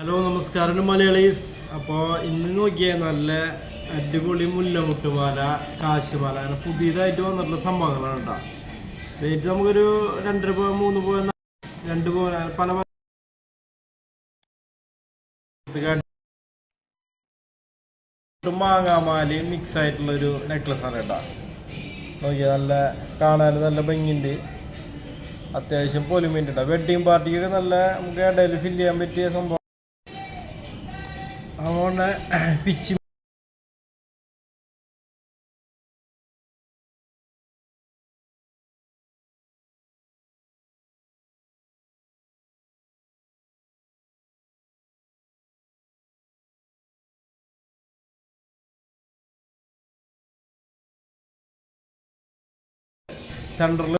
Hello നമസ്കാരം മലയാളീസ്. അപ്പോൾ ഇന്ന് നോക്കിയേ നല്ല അടിപൊളി മുല്ലമുട്ടുമാല കാശുമാല. അങ്ങനെ പുതിയതായിട്ട് വന്നിട്ടുള്ള സംഭവങ്ങളാണ് കേട്ടോ. റേറ്റ് നമുക്കൊരു രണ്ടര പോ മൂന്ന് പോ രണ്ട് പോ പല മാങ്ങാമാലയും മിക്സ് ആയിട്ടുള്ളൊരു നെക്ലസ് ആണ് കേട്ടോ. നോക്കിയാൽ നല്ല കാണാൻ നല്ല ഭംഗിയുണ്ട്. അത്യാവശ്യം പൊലിമിന്റെ കേട്ടോ. വെഡ്ഡിങ് പാർട്ടിക്കൊക്കെ നല്ല നമുക്ക് ഇടയിൽ ഫില്ല് ചെയ്യാൻ പറ്റിയ സംഭവം അതുകൊണ്ട് പിച്ച് സെന്ററിൽ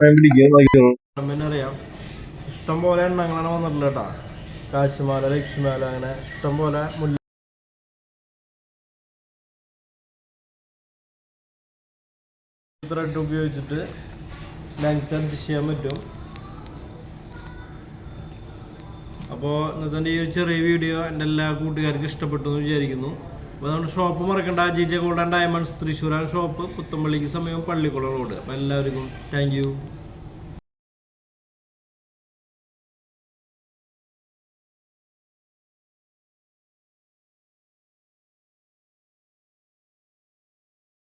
പിന്നെ ഇഷ്ടം പോലെ എണ്ണങ്ങളാണ് വന്നിട്ടുള്ളത് കേട്ടോ. കാശുമാല ലക്ഷ്മിമാല അങ്ങനെ ഇഷ്ടം പോലെ മുല്ല ത്രെഡ് ഉപയോഗിച്ചിട്ട് ലെങ്ത് അഡ്ജസ്റ്റ് ചെയ്യാൻ പറ്റും. അപ്പോൾ ഇന്നത്തെ ഈ ചെറിയ വീഡിയോ എന്റെ എല്ലാ കൂട്ടുകാർക്കും ഇഷ്ടപ്പെട്ടു എന്ന് വിചാരിക്കുന്നു. അപ്പോൾ നമ്മുടെ ഷോപ്പ് മറക്കണ്ട. ജിജെ ഗോൾഡ് ആൻഡ് ഡയമണ്ട്സ് തൃശ്ശൂരാണ് ഷോപ്പ് പുത്തമ്പള്ളിക്ക് സമയം പള്ളിക്കുളം റോഡ് അപ്പോൾ എല്ലാവർക്കും താങ്ക്